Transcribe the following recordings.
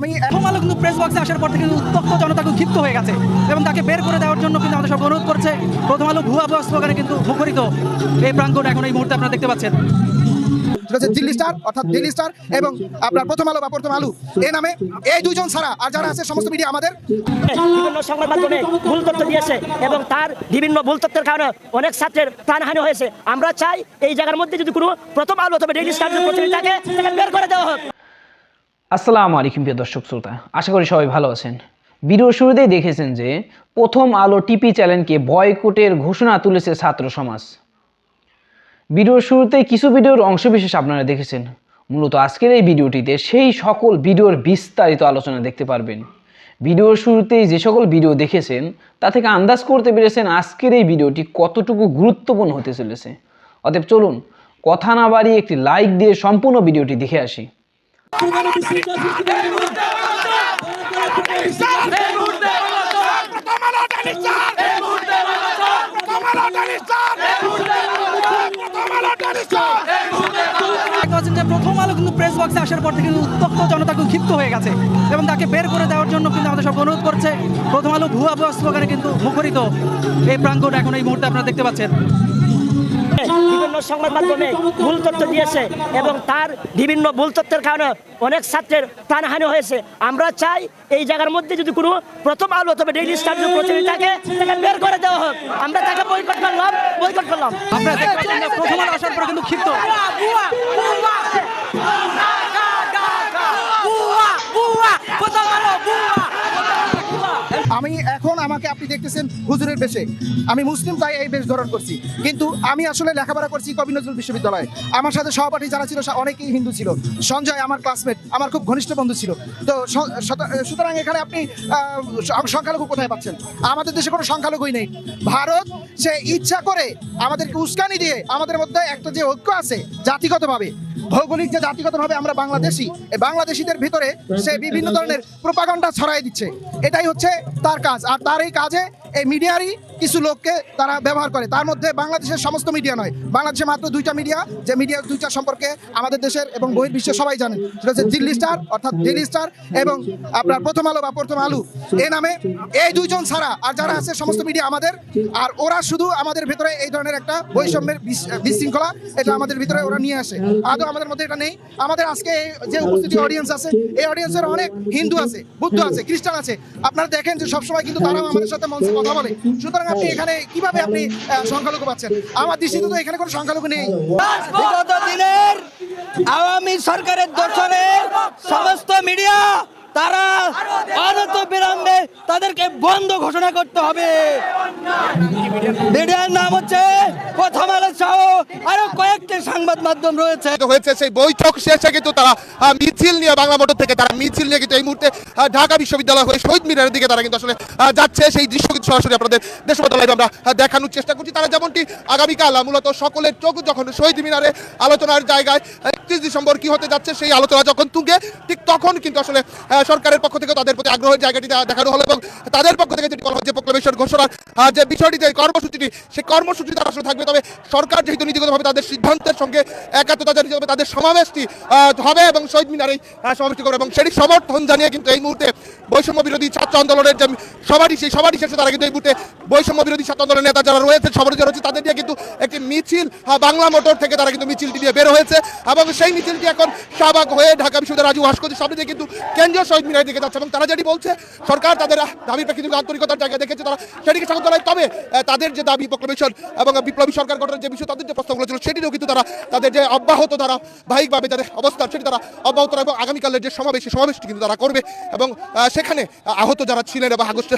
আমি প্রথম আলো কিন্তু প্রেস বক্সে আসার পর থেকে কিন্তু উত্তপ্ত জনতা কিন্তু ক্ষিপ্ত হয়ে গেছে এবং তাকে বের করে দেওয়ার জন্য কিন্তু আমাদের সব অনুরোধ করছে। প্রথম আলো ভুয়া ভুয়া স্লোগানে কিন্তু মুখরিত এই প্রাঙ্গণ এখন এই মুহূর্তে আপনারা দেখতে পাচ্ছেন। সেটা হচ্ছে দিল্লি স্টার অর্থাৎ দিল্লি স্টার এবং আপনার প্রথম আলো বা প্রথম আলু। এই নামে এই দুইজন ছাড়া আর যারা আছে সমস্ত মিডিয়া আমাদের। বিভিন্ন সংবাদ মাধ্যমে ভুল তথ্য দিয়েছে এবং তার বিভিন্ন ভুল তথ্যের কারণে অনেক ছাত্রের প্রাণহানি হয়েছে। আমরা চাই এই জায়গার মধ্যে যদি কোনো প্রথম আলো অথবা ডেইলি স্টার যদি থাকে বের করে দেওয়া হোক। আসসালামু আলাইকুম প্রিয় দর্শক শ্রোতা, আশা করি সবাই ভালো আছেন। ভিডিও শুরুতেই দেখেছেন যে, প্রথম আলো টিপি চ্যানেলকে বয়কটের ঘোষণা তুলেছে ছাত্র সমাজ। ভিডিওর শুরুতেই কিছু ভিডিওর অংশবিশেষ আপনারা দেখেছেন। মূলত আজকের এই ভিডিওটিতে সেই সকল ভিডিওর বিস্তারিত আলোচনা দেখতে পারবেন। ভিডিওর শুরুতেই যে সকল ভিডিও দেখেছেন, তা থেকে আন্দাজ করতে পেরেছেন আজকের এই ভিডিওটি কতটুকু গুরুত্বপূর্ণ হতে চলেছে। অতএব চলুন, কথা না বাড়িয়ে একটি লাইক দিয়ে সম্পূর্ণ ভিডিওটি দেখে আসি। প্রথম আলো কিন্তু প্রেস বক্সে আসার পর থেকে কিন্তু উত্তপ্ত জনতা কিন্তু ক্ষিপ্ত হয়ে গেছে এবং তাকে বের করে দেওয়ার জন্য কিন্তু আমাদের সব অনুরোধ করছে। প্রথম আলো ভুয়া ভুয়া স্লোগানে কিন্তু মুখরিত এই প্রাঙ্গণ এখন এই মুহূর্তে আপনারা দেখতে পাচ্ছেন। বিভিন্ন সংবাদ মাধ্যমে ভুল তথ্য দিয়েছে এবং তার বিভিন্ন ভুল তথ্যের কারণে অনেক ছাত্রের প্রাণহানি হয়েছে আমরা চাই এই জায়গার মধ্যে যদি কোনো প্রথম আলো তবে ডেইলি স্টার যদি প্রতিনিধি থাকে তাকে বের করে দেওয়া হোক আমরা তাকে বয়কট করলাম বয়কট করলাম আমরা যে প্রথম আলো আসার পর কিন্তু ক্ষিপ্ত আমি এখন আমাকে আপনি দেখতেছেন হুজুরের বেশে। আমি মুসলিম, তাই এই বেশ ধরন করছি। কিন্তু আমি আসলে লেখাপড়া করছি কবি নজরুল বিশ্ববিদ্যালয়ে। আমার সাথে সহপাঠী যারা ছিল অনেকেই হিন্দু ছিল। সঞ্জয় আমার ক্লাসমেট আমার খুব ঘনিষ্ঠ বন্ধু ছিল। তো সুতরাং এখানে আপনি সংখ্যালঘু কোথায় পাচ্ছেন? আমাদের দেশে কোনো সংখ্যালঘুই নেই। ভারত, সে ইচ্ছা করে আমাদেরকে উস্কানি দিয়ে আমাদের মধ্যে একটা যে ঐক্য আছে জাতিগতভাবে ভৌগোলিক যে জাতিগতভাবে আমরা বাংলাদেশি, এই বাংলাদেশিদের ভিতরে সে বিভিন্ন ধরনের প্রোপাগান্ডা ছড়াই দিচ্ছে। এটাই হচ্ছে তার কাজ। আর তার এই কাজে এই মিডিয়ারই কিছু লোককে তারা ব্যবহার করে। তার মধ্যে বাংলাদেশের সমস্ত মিডিয়া নয়। বাংলাদেশে মাত্র দুইটা মিডিয়া, যে মিডিয়া দুইটা সম্পর্কে আমাদের দেশের এবং বহির্বিশ্বের সবাই জানেন সেটা হচ্ছে দিল্লি স্টার, অর্থাৎ দিল্লি স্টার এবং আপনার প্রথম আলো বা প্রথম আলু। এই নামে এই দুইজন ছাড়া আর যারা আছে সমস্ত মিডিয়া আমাদের। আর ওরা শুধু আমাদের ভিতরে এই ধরনের একটা বৈষম্যের বিশৃঙ্খলা, এটা আমাদের ভিতরে ওরা নিয়ে আসে। আদৌ আমাদের মধ্যে এটা নেই। আমাদের আজকে যে উপস্থিতি অডিয়েন্স আছে, এই অডিয়েন্সের অনেক হিন্দু আছে, বুদ্ধ আছে, খ্রিস্টান আছে। আপনারা দেখেন যে সবসময় কিন্তু তারাও আমাদের সাথে মঞ্চে কথা বলে। সুতরাং আপনি এখানে কীভাবে আপনি সংখ্যালঘু পাচ্ছেন? আমার দৃষ্টিতে তো এখানে কোনো সংখ্যালঘু নেই। বিগত দিনের আওয়ামী সরকারের দর্শনে সমস্ত মিডিয়া তারা অনত বিলম্বে তাদেরকে বন্ধ ঘোষণা করতে হবে। মিডিয়ার নাম হচ্ছে প্রথম আলো সহ আরও কয়েকটি সংবাদ মাধ্যম রয়েছে। হয়েছে সেই বৈঠক শেষে কিন্তু তারা মিছিল নিয়ে বাংলা মোটর থেকে তারা মিছিল নিয়ে কিন্তু এই মুহূর্তে ঢাকা বিশ্ববিদ্যালয় হয়ে শহীদ মিনারের দিকে তারা কিন্তু আসলে যাচ্ছে। সেই দৃশ্য কিন্তু সরাসরি আপনাদের দেশবদ্ধ লাইভে আমরা দেখানোর চেষ্টা করছি। তারা যেমনটি আগামীকাল মূলত সকলের চোখ যখন শহীদ মিনারে আলোচনার জায়গায় একত্রিশ ডিসেম্বর কি হতে যাচ্ছে সেই আলোচনা যখন তুঙ্গে, ঠিক তখন কিন্তু আসলে সরকারের পক্ষ থেকে তাদের প্রতি আগ্রহের জায়গাটি দেখানো হলো এবং তাদের পক্ষ থেকে যেটি বলা হচ্ছে প্রক্লেমেশন ঘোষণার যে বিষয়টি যে কর্মসূচিটি সেই কর্মসূচি তারা আসলে থাকবে। তবে সরকার যেহেতু নীতিগতভাবে তাদের সিদ্ধান্তের সঙ্গে একাত্মতা জানিয়ে তাদের সমাবেশটি হবে এবং শহীদ মিনারেই আহ, সমাবেশটি করবে এবং সেটি সমর্থন জানিয়ে কিন্তু এই মুহূর্তে বৈষম্য বিরোধী ছাত্র আন্দোলনের যে সবারই সেই সবারই শেষে তারা কিন্তু এই মুহূর্তে বৈষম্য বিরোধী ছাত্র আন্দোলনের নেতা যারা রয়েছে সবারই যারা রয়েছে তাদের নিয়ে কিন্তু একটি মিছিল বাংলা মোটর থেকে তারা কিন্তু মিছিলটি নিয়ে বের হয়েছে এবং সেই মিছিলটি এখন শাহবাগ হয়ে ঢাকা বিশ্ববিদ্যালয় রাজু ভাস্কর্যের সামনে কিন্তু কেন্দ্রীয় শহীদ মিনারের দিকে যাচ্ছে এবং তারা যেটি বলছে, সরকার তাদের দাবির প্রেক্ষিতে আন্তরিকতার জায়গা দেখেছে তারা সেটিকে স্বাগত জানায়। তবে তাদের যে দাবি প্রক্লেমেশন এবং বিপ্লবী সরকার গঠনের যে বিষয়, তাদের যে প্রস্তাবগুলো ছিল, সেটিরও কিন্তু তারা, তাদের যে অব্যাহত দ্বারা ভাইকভাবে তাদের অবস্থান, সেটি তারা অব্যাহত এবং আগামীকালের যে সমাবেশ, সেই সমাবেশটি কিন্তু তারা করবে এবং সেখানে আহত যারা ছিলেন এবং আগস্ট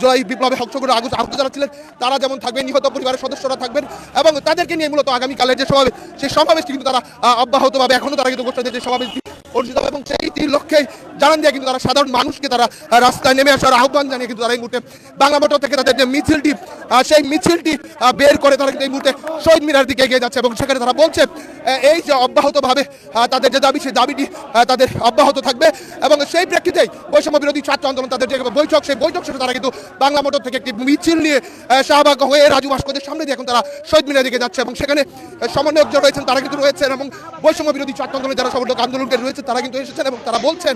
জুলাই বিপ্লবে অংশগ্রহণ আগস্ট, আহত যারা ছিলেন, তারা যেমন থাকবেন, নিহত পরিবারের সদস্যরা থাকবেন এবং তাদেরকে নিয়ে মূলত আগামীকালের যে সমাবেশ, সেই সমাবেশটি কিন্তু তারা অব্যাহতভাবে এখনও তারা কিন্তু ঘোষণা দিয়েছে, সমাবেশটি অনুষ্ঠিত হবে এবং সেইটি লক্ষ্যে জানান দিয়ে কিন্তু তারা সাধারণ মানুষকে তারা রাস্তায় নেমে আসার আহ্বান জানিয়ে কিন্তু তারা এই মুহূর্তে বাংলা মোটর থেকে তাদের যে মিছিলটি সেই মিছিলটি বের করে তারা কিন্তু এই মুহূর্তে শহীদ মিনার দিকে এগিয়ে যাচ্ছে এবং সেখানে তারা বলছে এই যে অব্যাহতভাবে তাদের যে দাবি, সেই দাবিটি তাদের অব্যাহত থাকবে এবং সেই প্রেক্ষিতেই বৈষম্য বিরোধী ছাত্র আন্দোলন তাদের যে বৈঠক, সেই বৈঠক শেষে তারা কিন্তু বাংলা মোটর থেকে একটি মিছিল নিয়ে শাহবাগ হয়ে রাজু ভাস্করের সামনে দিয়ে এখন তারা শহীদ মিনার দিকে যাচ্ছে এবং সেখানে সমন্বয়ক যারা রয়েছেন তারা কিন্তু রয়েছেন এবং বৈষম্য বিরোধী ছাত্র আন্দোলনের যারা সমন্বয়ক আন্দোলনকে রয়েছে তারা কিন্তু এসেছেন এবং তারা বলছেন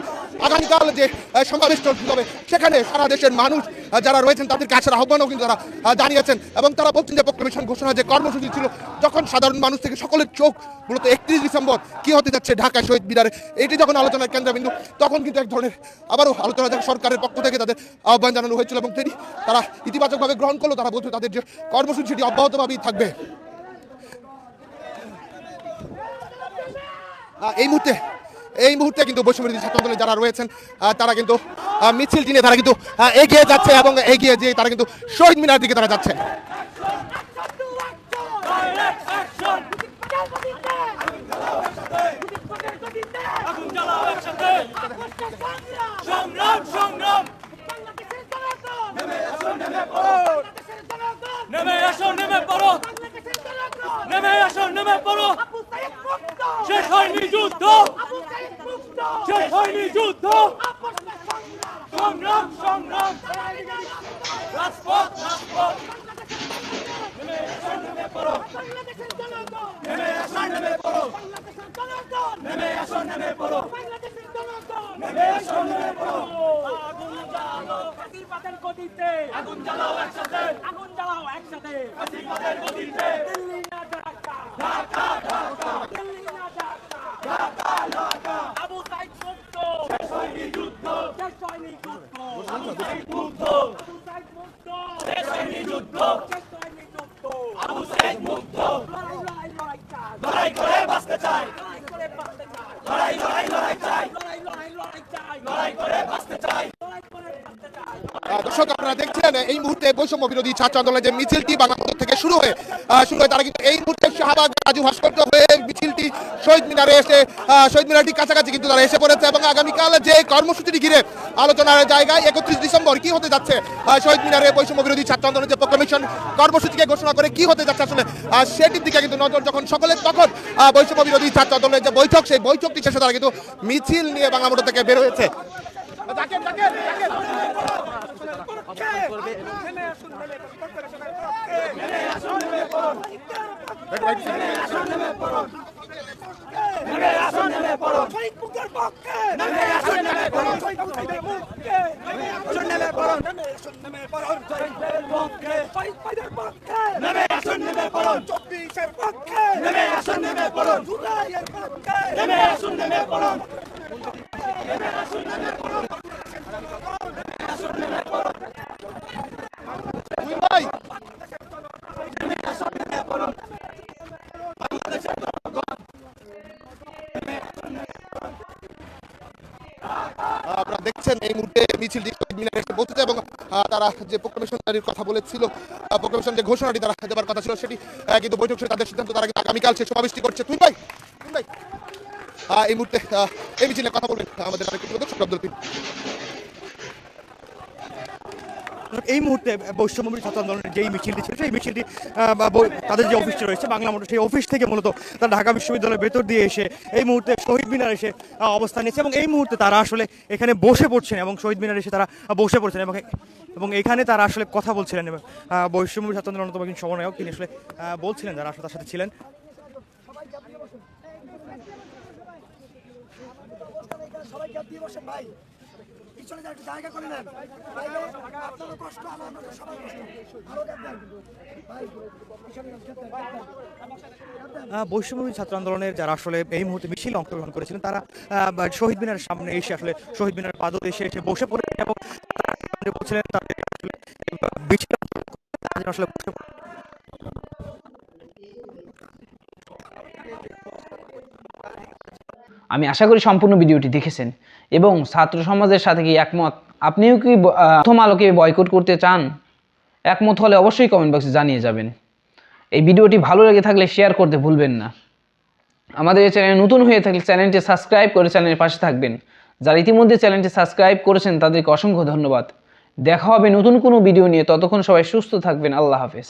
আগামীকাল যে সমাবেশ হবে সেখানে সারা দেশের মানুষ যারা রয়েছেন তাদেরকে আসার আহ্বানও কিন্তু তারা জানিয়েছেন এবং তারা বলছেন যে প্রক্লেমেশন ঘোষণা যে কর্মসূচি ছিল, যখন সাধারণ মানুষ থেকে সকলের চোখ মূলত একত্রিশ ডিসেম্বর কি হতে যাচ্ছে ঢাকা শহীদ মিনারে, এটি যখন আলোচনার কেন্দ্রবিন্দু, তখন কিন্তু এক ধরনের আবারও আলোচনা যখন সরকারের পক্ষ থেকে তাদের আহ্বান জানানো হয়েছিল এবং তিনি, তারা ইতিবাচকভাবে গ্রহণ করল, তারা বলছে তাদের যে কর্মসূচি সেটি অব্যাহতভাবেই থাকবে। এই মুহূর্তে এই মুহূর্তে কিন্তু বৈষম্য ছাত্র আন্দোলনে যারা রয়েছেন তারা কিন্তু মিছিল নিয়ে তারা কিন্তু এগিয়ে যাচ্ছে এবং এগিয়ে যেয়ে তারা কিন্তু শহীদ মিনার দিকে তারা যাচ্ছে সংগ্রাম সংগ্রাম নেমে আসো নেমে পড়ো নেমে আসো নেমে পড়ো শেষ হয়নি যুদ্ধ শেষ হয়নি যুদ্ধ সংগ্রাম আগুন জ্বালাও একসাথে আগুন জ্বালাও একসাথে সাইদ মুক্ত হয়নি যুদ্ধ যুদ্ধ মুক্ত যুদ্ধ যুদ্ধ লড়াই লড়াই লড়াই চাই লড়াই করে বাঁচতে চাই লড়াই করে বাঁচতে চাই লড়াই লড়াই লড়াই চাই লড়াই লড়াই লড়াই চাই লড়াই করে বাঁচতে চাই লড়াই করে বাঁচতে চাই আহ, দর্শক আপনারা দেখছেন এই মুহূর্তে বৈষম্য বিরোধী ছাত্র আন্দোলনের যে মিছিলটি বাংলাদেশ থেকে শুরু হয়ে শুরু হয়ে, তারা কিন্তু এই মুহূর্তে শাহবাগ, রাজু ভাস্কর্য হয়ে মিছিলটি শহীদ মিনারে এসে শহীদ মিনারটি কাছাকাছি কিন্তু তারা এসে পড়েছে এবং আগামীকাল যে কর্মসূচিটি ঘিরে আলোচনার জায়গায় একত্রিশ ডিসেম্বর কি হতে যাচ্ছে? শহীদ মিনারে বৈষম্য বিরোধী ছাত্র আন্দোলনের যে প্রোক্লামেশন কর্মসূচিকে ঘোষণা করে কি হতে যাচ্ছে আসলে? সেটির দিকে কিন্তু নজর যখন সকলের তখন বৈষম্য বিরোধী ছাত্র আন্দোলনের যে বৈঠক, সেই বৈঠকটি শেষে তারা কিন্তু মিছিল নিয়ে বাংলা মোটর থেকে বের হয়েছে। ডাকেন, ডাকেন, ডাকেন। দুই ভাই দেখছেন এই মুহূর্তে মিছিলটি মিনারে এসে পৌঁছেছে এবং তারা যে প্রোক্লামেশন জারির কথা বলেছিল প্রোক্লামেশন যে ঘোষণাটি তারা দেওয়ার কথা ছিল সেটি কিন্তু বৈঠক শেষে তাদের সিদ্ধান্ত তারা কিন্তু আগামীকাল সে সমাবেশটি করছে। তুই ভাই তুই ভাই এই মুহূর্তে এই মিছিলে কথা বলবেন আমাদের আরেকটি প্রদর্শক দলপি এই মুহূর্তে বৈষম্যবিরোধী ছাত্র আন্দোলনের যেই মিছিলটি ছিল সেই মিছিলটি তাদের যে অফিসটি রয়েছে বাংলা মোটর সেই অফিস থেকে মূলত তারা ঢাকা বিশ্ববিদ্যালয়ের ভেতর দিয়ে এসে এই মুহূর্তে শহীদ মিনার এসে অবস্থান নিয়েছে এবং এই মুহূর্তে তারা আসলে এখানে বসে পড়ছেন এবং শহীদ মিনার এসে তারা বসে পড়ছেন এবং এবং এখানে তারা আসলে কথা বলছিলেন এবং আহ, বৈষম্যবিরোধী ছাত্র আন্দোলন অন্যতম একজন সমন্বয়ক তিনি আসলে বলছিলেন যারা আসলে তার সাথে ছিলেন। সবাইকে দিয়ে বসেন ভাই। পিছনে যা জায়গা করে নেন। আপনারও কষ্ট আমাদের সবাই বৈষম্যবিরোধী ছাত্র আন্দোলনের যারা আসলে এই মুহূর্তে মিছিল অংশগ্রহণ করেছিলেন, তারা শহীদ মিনারের সামনে এসে আসলে শহীদ মিনার পাদদেশে এসে বসে পড়েন এবং বলছিলেন, তাদের আসলে মিছিল আসলে বসে আমি আশা করি সম্পূর্ণ ভিডিওটি দেখেছেন। এবং ছাত্র সমাজের সাথে কি একমত? আপনিও কি প্রথম আলোকে বয়কট করতে চান? একমত হলে অবশ্যই কমেন্ট বক্সে জানিয়ে যাবেন। এই ভিডিওটি ভালো লেগে থাকলে শেয়ার করতে ভুলবেন না। আমাদের এই চ্যানেল নতুন হয়ে থাকলে চ্যানেলটি সাবস্ক্রাইব করে চ্যানেলের পাশে থাকবেন। যারা ইতিমধ্যে চ্যানেলটি সাবস্ক্রাইব করেছেন, তাদেরকে অসংখ্য ধন্যবাদ। দেখা হবে নতুন কোনো ভিডিও নিয়ে। ততক্ষণ সবাই সুস্থ থাকবেন। আল্লাহ হাফেজ।